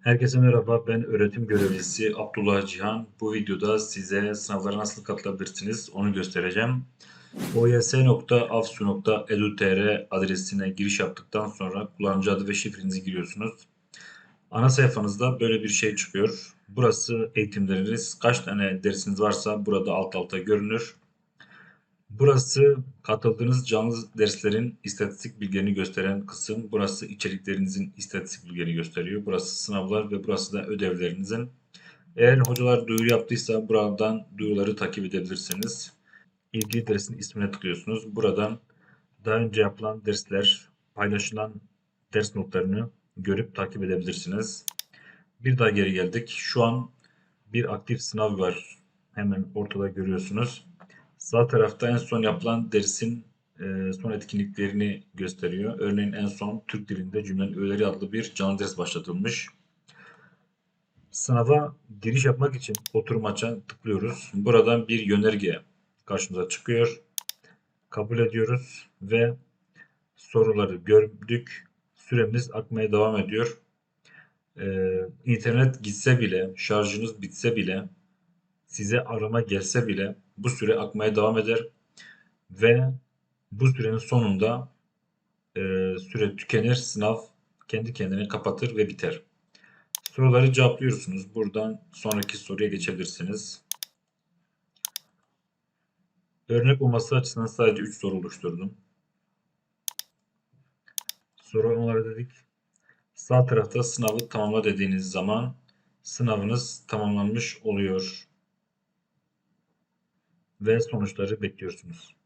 Herkese merhaba, ben öğretim görevlisi Abdullah Cihan. Bu videoda size sınavlara nasıl katılabilirsiniz onu göstereceğim. oys.afsu.edu.tr adresine giriş yaptıktan sonra kullanıcı adı ve şifrenizi giriyorsunuz. Ana sayfanızda böyle bir şey çıkıyor. Burası eğitimleriniz. Kaç tane dersiniz varsa burada alt alta görünür. Burası katıldığınız canlı derslerin istatistik bilgilerini gösteren kısım. Burası içeriklerinizin istatistik bilgilerini gösteriyor. Burası sınavlar ve burası da ödevlerinizin. Eğer hocalar duyuru yaptıysa buradan duyuruları takip edebilirsiniz. İlgili dersin ismine tıklıyorsunuz. Buradan daha önce yapılan dersler, paylaşılan ders notlarını görüp takip edebilirsiniz. Bir daha geri geldik. Şu an bir aktif sınav var. Hemen ortada görüyorsunuz. Sağ tarafta en son yapılan dersin e, son etkinliklerini gösteriyor. Örneğin en son Türk dilinde cümlenin öğeleri adlı bir canlı ders başlatılmış. Sınava giriş yapmak için oturum açan tıklıyoruz. Buradan bir yönerge karşımıza çıkıyor. Kabul ediyoruz ve soruları gördük. Süremiz akmaya devam ediyor. Ee, internet gitse bile, şarjınız bitse bile, size arama gelse bile bu süre akmaya devam eder ve bu sürenin sonunda e, süre tükenir, sınav kendi kendine kapatır ve biter. Soruları cevaplıyorsunuz. Buradan sonraki soruya geçebilirsiniz. Örnek olması açısından sadece 3 soru oluşturdum. Soru onlara dedik. Sağ tarafta sınavı tamamla dediğiniz zaman sınavınız tamamlanmış oluyor ve sonuçları bekliyorsunuz.